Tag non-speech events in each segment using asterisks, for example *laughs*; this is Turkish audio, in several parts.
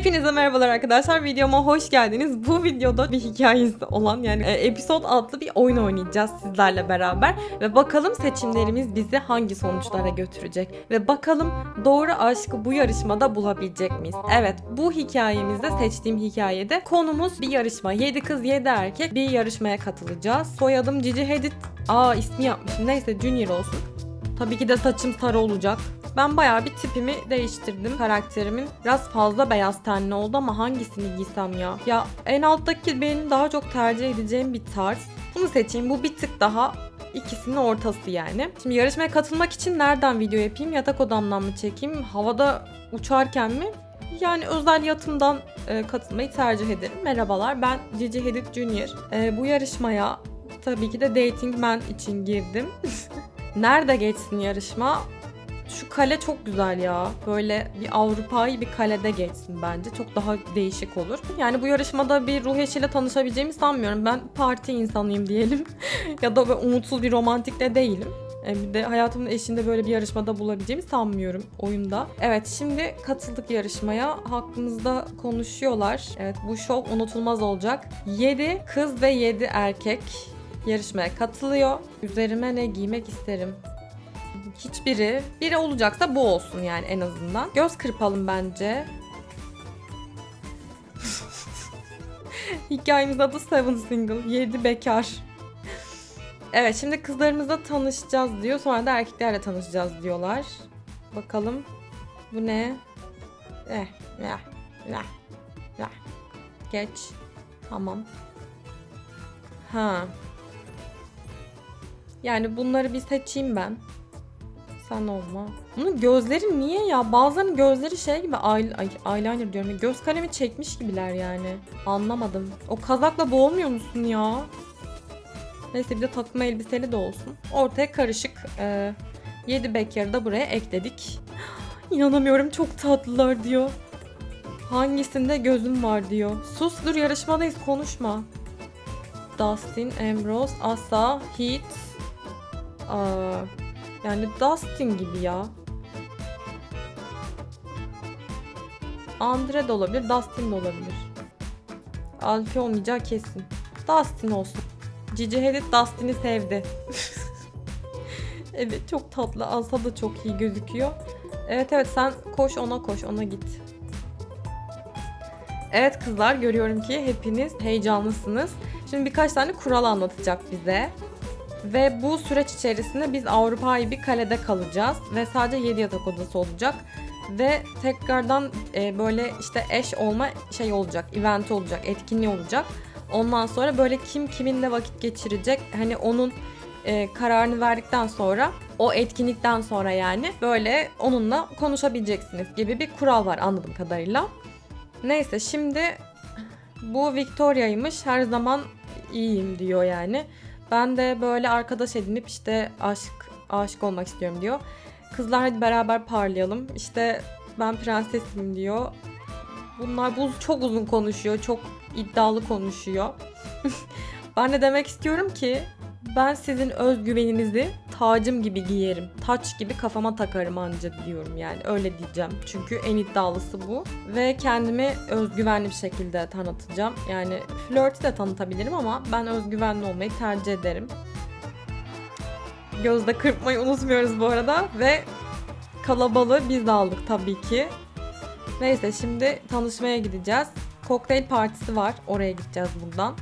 Hepinize merhabalar arkadaşlar. Videoma hoş geldiniz. Bu videoda bir hikayesi olan yani e, episod adlı bir oyun oynayacağız sizlerle beraber. Ve bakalım seçimlerimiz bizi hangi sonuçlara götürecek. Ve bakalım doğru aşkı bu yarışmada bulabilecek miyiz? Evet bu hikayemizde seçtiğim hikayede konumuz bir yarışma. 7 kız 7 erkek bir yarışmaya katılacağız. Soyadım Cici Hedit. Aa ismi yapmışım. Neyse Junior olsun. Tabii ki de saçım sarı olacak. Ben bayağı bir tipimi değiştirdim karakterimin. Biraz fazla beyaz tenli oldu ama hangisini giysem ya? Ya en alttaki benim daha çok tercih edeceğim bir tarz. Bunu seçeyim. Bu bir tık daha ikisinin ortası yani. Şimdi yarışmaya katılmak için nereden video yapayım? Yatak odamdan mı çekeyim? Havada uçarken mi? Yani özel yatımdan e, katılmayı tercih ederim. Merhabalar ben Cici Hedit Junior. E, bu yarışmaya tabii ki de Dating Man için girdim. *laughs* Nerede geçsin yarışma? Şu kale çok güzel ya. Böyle bir Avrupa'yı bir kalede geçsin bence. Çok daha değişik olur. Yani bu yarışmada bir ruh eşiyle tanışabileceğimi sanmıyorum. Ben parti insanıyım diyelim. *laughs* ya da böyle umutsuz bir romantik de değilim. E, Bir de hayatımın eşinde böyle bir yarışmada bulabileceğimi sanmıyorum oyunda. Evet şimdi katıldık yarışmaya. Hakkımızda konuşuyorlar. Evet bu şov unutulmaz olacak. 7 kız ve 7 erkek yarışmaya katılıyor. Üzerime ne giymek isterim? Hiçbiri. Biri olacaksa bu olsun yani en azından. Göz kırpalım bence. *laughs* Hikayemiz adı Seven Single. 7 bekar. Evet şimdi kızlarımızla tanışacağız diyor. Sonra da erkeklerle tanışacağız diyorlar. Bakalım. Bu ne? Eh, ya, ya, ya. Geç. Tamam. Ha. Yani bunları bir seçeyim ben. Sen olma. Bunun gözleri niye ya? Bazılarının gözleri şey gibi ay, ay, eyeliner diyorum. Göz kalemi çekmiş gibiler yani. Anlamadım. O kazakla boğulmuyor musun ya? Neyse bir de takma elbiseli de olsun. Ortaya karışık. Ee, 7 bekarı da buraya ekledik. *gasps* İnanamıyorum çok tatlılar diyor. Hangisinde gözüm var diyor. Sus dur yarışmadayız konuşma. Dustin, Ambrose, Asa, Heat. Aa, yani Dustin gibi ya. Andre de olabilir, Dustin de olabilir. Alfie olmayacağı kesin. Dustin olsun. Cici Hedit Dustin'i sevdi. *laughs* evet çok tatlı. Asa da çok iyi gözüküyor. Evet evet sen koş ona koş ona git. Evet kızlar görüyorum ki hepiniz heyecanlısınız. Şimdi birkaç tane kural anlatacak bize. Ve bu süreç içerisinde biz Avrupa'yı bir kalede kalacağız ve sadece 7 yatak odası olacak. Ve tekrardan e, böyle işte eş olma şey olacak, event olacak, etkinliği olacak. Ondan sonra böyle kim kiminle vakit geçirecek hani onun e, kararını verdikten sonra o etkinlikten sonra yani böyle onunla konuşabileceksiniz gibi bir kural var anladığım kadarıyla. Neyse şimdi bu Victoria'ymış her zaman iyiyim diyor yani. Ben de böyle arkadaş edinip işte aşk aşık olmak istiyorum diyor. Kızlar hadi beraber parlayalım. İşte ben prensesim diyor. Bunlar bu çok uzun konuşuyor. Çok iddialı konuşuyor. *laughs* ben de demek istiyorum ki ben sizin özgüveninizi tacım gibi giyerim. Taç gibi kafama takarım anca diyorum yani. Öyle diyeceğim. Çünkü en iddialısı bu. Ve kendimi özgüvenli bir şekilde tanıtacağım. Yani flörtü de tanıtabilirim ama ben özgüvenli olmayı tercih ederim. Gözde kırpmayı unutmuyoruz bu arada. Ve kalabalığı biz de aldık tabii ki. Neyse şimdi tanışmaya gideceğiz. Kokteyl partisi var. Oraya gideceğiz buradan.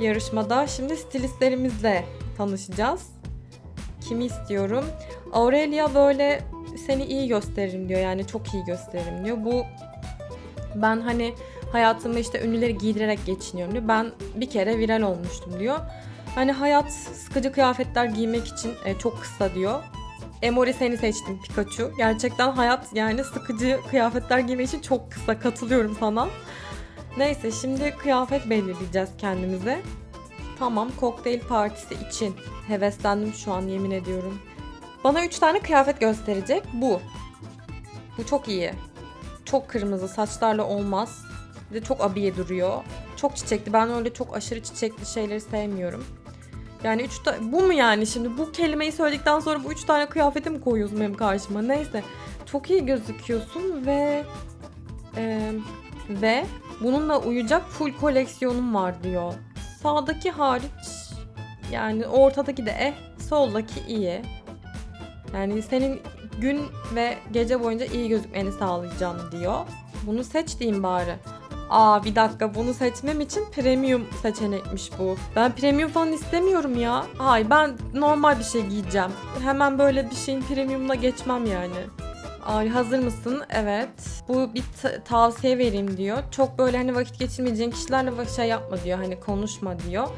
Yarışmada. Şimdi stilistlerimizle tanışacağız. Kimi istiyorum? Aurelia böyle seni iyi gösteririm diyor. Yani çok iyi gösteririm diyor. Bu ben hani hayatımı işte ünlüleri giydirerek geçiniyorum diyor. Ben bir kere viral olmuştum diyor. Hani hayat sıkıcı kıyafetler giymek için e, çok kısa diyor. Emori seni seçtim Pikachu. Gerçekten hayat yani sıkıcı kıyafetler giymek için çok kısa katılıyorum sana. Neyse şimdi kıyafet belirleyeceğiz kendimize. Tamam kokteyl partisi için. Heveslendim şu an yemin ediyorum. Bana 3 tane kıyafet gösterecek. Bu. Bu çok iyi. Çok kırmızı saçlarla olmaz. Bir de çok abiye duruyor. Çok çiçekli. Ben öyle çok aşırı çiçekli şeyleri sevmiyorum. Yani üç ta- bu mu yani şimdi bu kelimeyi söyledikten sonra bu üç tane kıyafeti mi koyuyorsun benim karşıma? Neyse. Çok iyi gözüküyorsun ve Ee, ve bununla uyacak full koleksiyonum var diyor. Sağdaki hariç yani ortadaki de eh, soldaki iyi. Yani senin gün ve gece boyunca iyi gözükmeni sağlayacağım diyor. Bunu seç diyeyim bari. Aa bir dakika bunu seçmem için premium seçenekmiş bu. Ben premium falan istemiyorum ya. Hayır ben normal bir şey giyeceğim. Hemen böyle bir şeyin premiumuna geçmem yani. Ay hazır mısın? Evet. Bu bir ta- tavsiye vereyim diyor. Çok böyle hani vakit geçirmeyeceğin kişilerle şey yapma diyor. Hani konuşma diyor.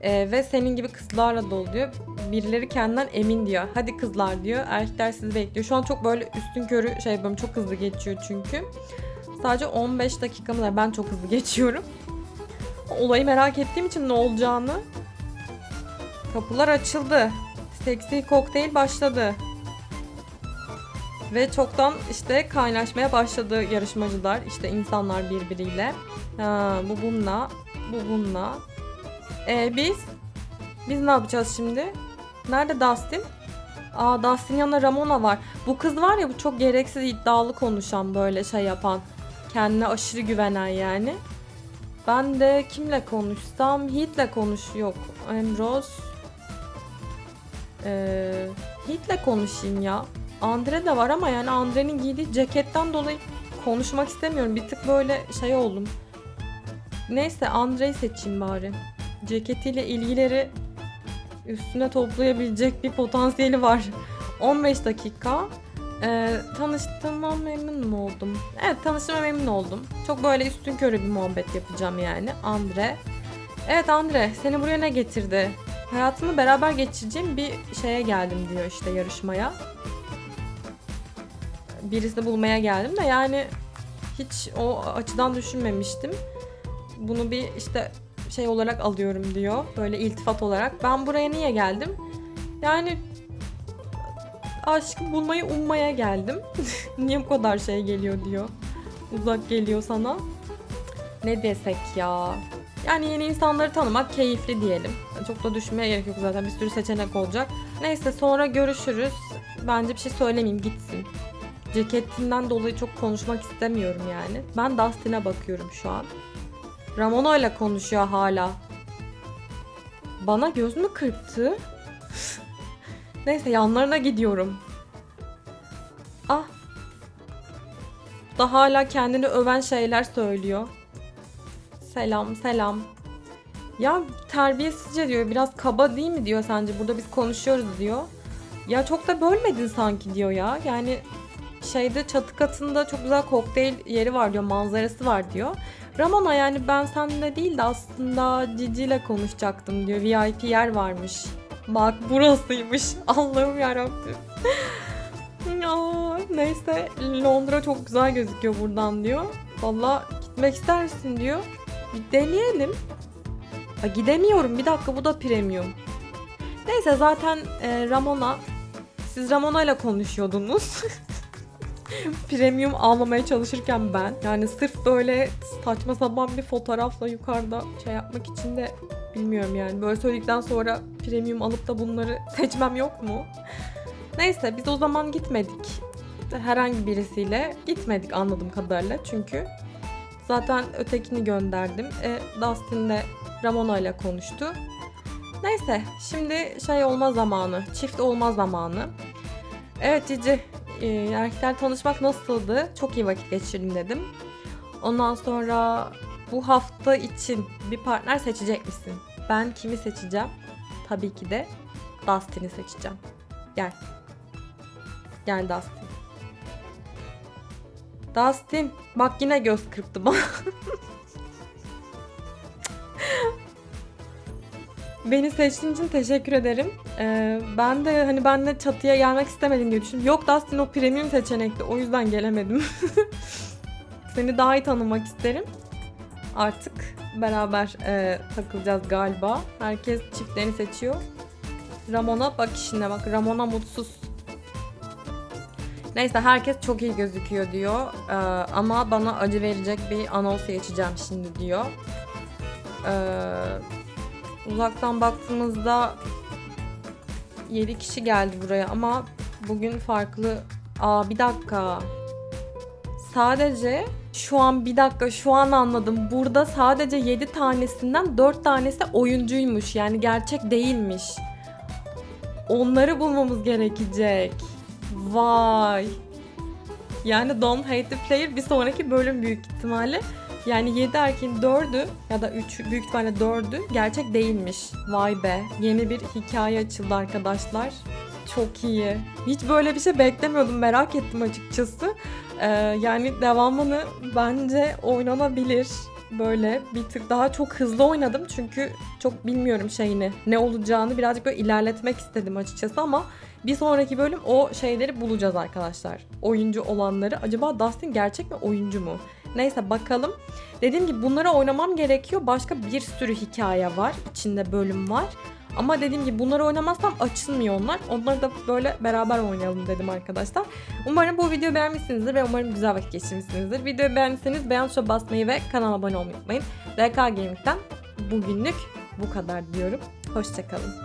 Ee, ve senin gibi kızlarla dolu diyor. Birileri kendinden emin diyor. Hadi kızlar diyor. Erkekler sizi bekliyor. Şu an çok böyle üstün körü şey yapıyorum. Çok hızlı geçiyor çünkü. Sadece 15 dakikamı da ben çok hızlı *laughs* geçiyorum. Olayı merak ettiğim için ne olacağını. Kapılar açıldı. Seksi kokteyl başladı. Ve çoktan işte kaynaşmaya başladı yarışmacılar. İşte insanlar birbiriyle. Ha, bu bununla, bu bununla. Ee, biz? Biz ne yapacağız şimdi? Nerede Dustin? Aa Dustin yanında Ramona var. Bu kız var ya bu çok gereksiz iddialı konuşan böyle şey yapan. Kendine aşırı güvenen yani. Ben de kimle konuşsam? Heath'le konuş. Yok. Ambrose. Ee, Heath'le konuşayım ya. Andre de var ama yani Andre'nin giydiği ceketten dolayı konuşmak istemiyorum. Bir tık böyle şey oldum. Neyse Andre'yi seçeyim bari. Ceketiyle ilgileri üstüne toplayabilecek bir potansiyeli var. *laughs* 15 dakika. Ee, tanıştığıma memnun mu oldum? Evet tanıştığıma memnun oldum. Çok böyle üstün körü bir muhabbet yapacağım yani. Andre. Evet Andre seni buraya ne getirdi? Hayatımı beraber geçireceğim bir şeye geldim diyor işte yarışmaya. Birisini bulmaya geldim de yani hiç o açıdan düşünmemiştim. Bunu bir işte şey olarak alıyorum diyor. Böyle iltifat olarak. Ben buraya niye geldim? Yani aşkı bulmayı ummaya geldim. *laughs* niye bu kadar şey geliyor diyor. Uzak geliyor sana. Ne desek ya? Yani yeni insanları tanımak keyifli diyelim. Çok da düşünmeye gerek yok zaten bir sürü seçenek olacak. Neyse sonra görüşürüz. Bence bir şey söylemeyeyim gitsin. Ceketinden dolayı çok konuşmak istemiyorum yani. Ben Dustin'e bakıyorum şu an. Ramona ile konuşuyor hala. Bana göz mü kırptı? *laughs* Neyse yanlarına gidiyorum. Ah. Da hala kendini öven şeyler söylüyor. Selam selam. Ya terbiyesizce diyor. Biraz kaba değil mi diyor sence? Burada biz konuşuyoruz diyor. Ya çok da bölmedin sanki diyor ya. Yani şeyde çatı katında çok güzel kokteyl yeri var diyor. Manzarası var diyor. Ramona yani ben seninle değil de aslında Cici ile konuşacaktım diyor. VIP yer varmış. Bak burasıymış. *laughs* Allah'ım yarabbim. ya, neyse Londra çok güzel gözüküyor buradan diyor. Valla gitmek istersin diyor. Bir deneyelim. Ha, gidemiyorum bir dakika bu da premium. Neyse zaten e, Ramona siz Ramona ile konuşuyordunuz. *laughs* *laughs* premium almamaya çalışırken ben yani sırf böyle saçma sapan bir fotoğrafla yukarıda şey yapmak için de bilmiyorum yani böyle söyledikten sonra premium alıp da bunları *laughs* seçmem yok mu? Neyse biz o zaman gitmedik. Herhangi birisiyle gitmedik anladığım kadarıyla çünkü zaten ötekini gönderdim. E, Dustin de Ramona ile konuştu. Neyse şimdi şey olma zamanı, çift olma zamanı. Evet Cici, e, erkekler tanışmak nasıldı? Çok iyi vakit geçirdim dedim. Ondan sonra bu hafta için bir partner seçecek misin? Ben kimi seçeceğim? Tabii ki de Dustin'i seçeceğim. Gel. Gel Dustin. Dustin, bak yine göz kırptı bana. *laughs* Beni seçtiğin için teşekkür ederim. Ee, ben de hani ben de çatıya gelmek istemedim diye düşündüm. Yok Dustin o premium seçenekti. O yüzden gelemedim. *laughs* Seni daha iyi tanımak isterim. Artık beraber e, takılacağız galiba. Herkes çiftlerini seçiyor. Ramona bak işine bak. Ramona mutsuz. Neyse herkes çok iyi gözüküyor diyor. Ee, ama bana acı verecek bir anons geçeceğim şimdi diyor. Ee, uzaktan baktığımızda 7 kişi geldi buraya ama bugün farklı. Aa bir dakika. Sadece Şu an bir dakika şu an anladım. Burada sadece 7 tanesinden 4 tanesi oyuncuymuş. Yani gerçek değilmiş. Onları bulmamız gerekecek. Vay. Yani Don't Hate the Player bir sonraki bölüm büyük ihtimalle. Yani 7 erkeğin 4'ü ya da 3 büyük ihtimalle 4'ü gerçek değilmiş. Vay be. Yeni bir hikaye açıldı arkadaşlar. Çok iyi. Hiç böyle bir şey beklemiyordum. Merak ettim açıkçası. Ee, yani devamını bence oynanabilir. Böyle bir tık daha çok hızlı oynadım çünkü çok bilmiyorum şeyini ne olacağını birazcık böyle ilerletmek istedim açıkçası ama bir sonraki bölüm o şeyleri bulacağız arkadaşlar. Oyuncu olanları. Acaba Dustin gerçek mi oyuncu mu? Neyse bakalım. Dediğim gibi bunları oynamam gerekiyor. Başka bir sürü hikaye var. içinde bölüm var. Ama dediğim gibi bunları oynamazsam açılmıyor onlar. Onları da böyle beraber oynayalım dedim arkadaşlar. Umarım bu videoyu beğenmişsinizdir ve umarım güzel vakit geçirmişsinizdir. Videoyu beğendiyseniz beğen tuşuna basmayı ve kanala abone olmayı unutmayın. DK Gaming'den bugünlük bu kadar diyorum. Hoşçakalın.